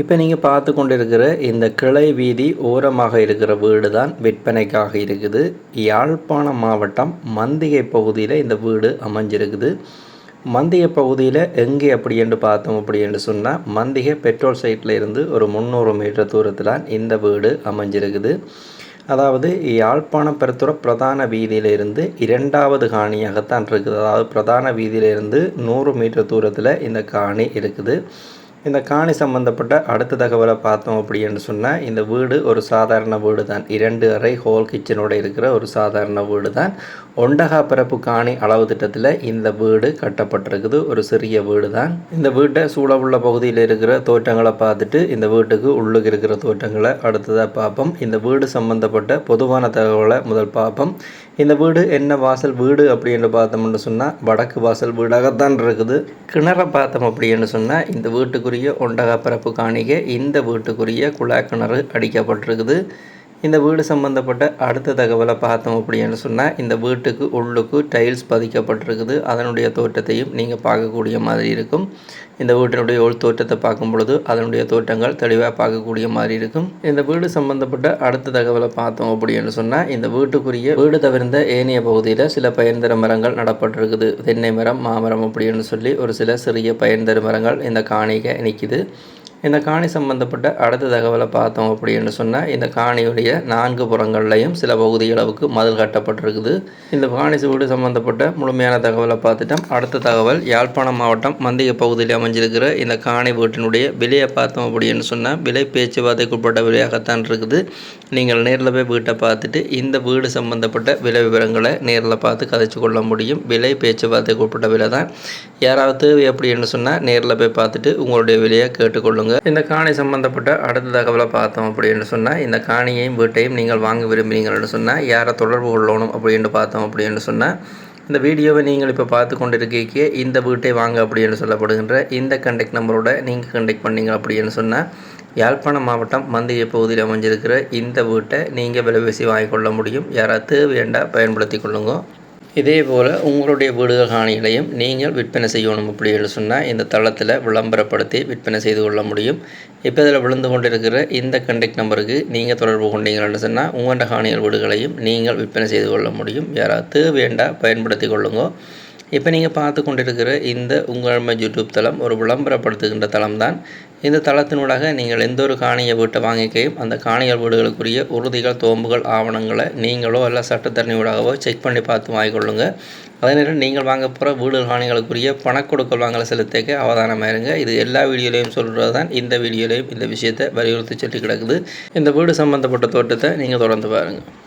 இப்போ நீங்கள் பார்த்து கொண்டு இருக்கிற இந்த கிளை வீதி ஓரமாக இருக்கிற வீடு தான் விற்பனைக்காக இருக்குது. யாழ்ப்பாணம் மாவட்டம் மந்திகை பகுதியில் இந்த வீடு அமைஞ்சிருக்குது. மந்திகை பகுதியில் எங்கே அப்படி என்று பார்த்தோம் அப்படி என்று சொன்னால் மந்திகை பெட்ரோல் சைட்டில் இருந்து ஒரு முந்நூறு மீட்டர் தூரத்தில் இந்த வீடு அமைஞ்சிருக்குது. அதாவது யாழ்ப்பாணம் பெருத்துற பிரதான வீதியிலிருந்து இரண்டாவது காணியாகத்தான் இருக்குது. அதாவது பிரதான வீதியிலிருந்து நூறு மீட்டர் தூரத்தில் இந்த காணி இருக்குது. இந்த காணி சம்பந்தப்பட்ட அடுத்த தகவலை பார்த்தோம் அப்படின்னு சொன்னால் இந்த வீடு ஒரு சாதாரண வீடு தான் இரண்டு அறை ஹோல் கிச்சனோடு இருக்கிற ஒரு சாதாரண வீடு தான் ஒண்டகா பிறப்பு காணி அளவு திட்டத்தில் இந்த வீடு கட்டப்பட்டிருக்குது. ஒரு சிறிய வீடு தான் இந்த வீட்டை சூழ உள்ள பகுதியில் இருக்கிற தோட்டங்களை பார்த்துட்டு இந்த வீட்டுக்கு உள்ளுக்கு இருக்கிற தோட்டங்களை அடுத்ததாக பார்ப்போம். இந்த வீடு சம்பந்தப்பட்ட பொதுவான தகவலை முதல் பார்ப்போம். இந்த வீடு என்ன வாசல் வீடு அப்படின்னு பார்த்தோம்னு சொன்னால் வடக்கு வாசல் வீடாகத்தான் இருக்குது. கிணறை பார்த்தோம் அப்படின்னு சொன்னால் இந்த வீட்டுக்குரிய ஒண்டகப்பரப்பு காணிக்க இந்த வீட்டுக்குரிய குழாய் கிணறு அடிக்கப்பட்டிருக்குது. இந்த வீடு சம்மந்தப்பட்ட அடுத்த தகவலை பார்த்தோம் அப்படின்னு சொன்னால் இந்த வீட்டுக்கு உள்ளுக்கு டைல்ஸ் பதிக்கப்பட்டிருக்குது. அதனுடைய தோற்றத்தையும் நீங்கள் பார்க்கக்கூடிய மாதிரி இருக்கும். இந்த வீட்டினுடைய உள் தோற்றத்தை பார்க்கும் பொழுது அதனுடைய தோற்றங்கள் தெளிவாக பார்க்கக்கூடிய மாதிரி இருக்கும். இந்த வீடு சம்பந்தப்பட்ட அடுத்த தகவலை பார்த்தோம் அப்படின்னு சொன்னால் இந்த வீட்டுக்குரிய வீடு தவிர்ந்த ஏனைய பகுதியில் சில பயன்தர மரங்கள் நடப்பட்டிருக்குது. தென்னை மரம் மாமரம் அப்படின்னு சொல்லி ஒரு சில சிறிய பயன்தர மரங்கள் இந்த காணிக்க நிற்கிது. இந்த காணி சம்பந்தப்பட்ட அடுத்த தகவலை பார்த்தோம் அப்படின்னு சொன்னால் இந்த காணியுடைய நான்கு புறங்கள்லையும் சில பகுதி அளவுக்கு மதில் கட்டப்பட்டிருக்குது. இந்த காணி வீடு சம்பந்தப்பட்ட முழுமையான தகவலை பார்த்துட்டோம். அடுத்த தகவல் யாழ்ப்பாணம் மாவட்டம் மந்திக பகுதியில் அமைஞ்சிருக்கிற இந்த காணி வீட்டினுடைய விலையை பார்த்தோம் அப்படின்னு சொன்னால் விலை பேச்சுவார்த்தைக்குட்பட்ட விலையாகத்தான் இருக்குது. நீங்கள் நேரில் போய் வீட்டை பார்த்துட்டு இந்த வீடு சம்பந்தப்பட்ட விலை விவரங்களை நேரில் பார்த்து கதைச்சு கொள்ள முடியும். விலை பேச்சுவார்த்தைக்கு உட்பட்ட விலை தான் யாராவது எப்படின்னு சொன்னால் நேரில் போய் பார்த்துட்டு உங்களுடைய விலையை கேட்டுக்கொள்ளுங்கள் இந்த காணி சம்பந்தப்பட்ட அடுத்த தகவலை பார்த்தோம் அப்படின்னு சொன்னால் இந்த காணியையும் வீட்டையும் நீங்கள் வாங்க விரும்புகிறீங்கன்னு சொன்னால் யாரை தொடர்பு கொள்ளணும் அப்படின்னு பார்த்தோம் அப்படின்னு சொன்னால் இந்த வீடியோவை நீங்கள் இப்போ பார்த்து கொண்டு இருக்கீங்க இந்த வீட்டை வாங்க அப்படின்னு சொல்லப்படுகின்ற இந்த கண்டெக்ட் நம்பரோட நீங்கள் கண்டெக்ட் பண்ணீங்க அப்படின்னு சொன்னால் யாழ்ப்பாணம் மாவட்டம் மந்திய பகுதியில் அமைஞ்சிருக்கிற இந்த வீட்டை நீங்கள் விலைபேசி வாங்கிக்கொள்ள முடியும். யாராவது தேவையண்டா பயன்படுத்தி கொள்ளுங்க. இதே போல் உங்களுடைய வீடுகள் காணிகளையும் நீங்கள் விற்பனை செய்யணும் அப்படின்னு சொன்னால் இந்த தளத்தில் விளம்பரப்படுத்தி விற்பனை செய்து கொள்ள முடியும். இப்போ இதில் விழுந்து கொண்டிருக்கிற இந்த கண்டெக்ட் நம்பருக்கு நீங்கள் தொடர்பு கொண்டீங்கன்னு சொன்னால் உங்களோட காணிகள் வீடுகளையும் நீங்கள் விற்பனை செய்து கொள்ள முடியும். யாராவது வேண்டாம் பயன்படுத்தி கொள்ளுங்கோ. இப்போ நீங்கள் பார்த்து கொண்டிருக்கிற இந்த உங்கள் யூடியூப் தளம் ஒரு விளம்பரப்படுத்துகின்ற தளம் தான் இந்த தளத்தினூடாக நீங்கள் எந்த ஒரு காணியை வீட்டை வாங்கிக்கையும் அந்த காணிகள் வீடுகளுக்குரிய உறுதிகள் தோம்புகள் ஆவணங்களை நீங்களோ அல்ல சட்டத்தரணியூடாகவோ செக் பண்ணி பார்த்து வாங்கிக்கொள்ளுங்க. அதே நேரம் நீங்கள் வாங்க போகிற வீடு காணிகளுக்குரிய பணக்கொடுக்கல் வாங்கலை செலுத்தக்க அவதானமாக இருங்க இது எல்லா வீடியோலையும் சொல்கிறது தான் இந்த வீடியோலையும் இந்த விஷயத்தை வலியுறுத்தி சொல்லி கிடக்குது இந்த வீடு சம்மந்தப்பட்ட தோட்டத்தை நீங்கள் தொடர்ந்து பாருங்கள்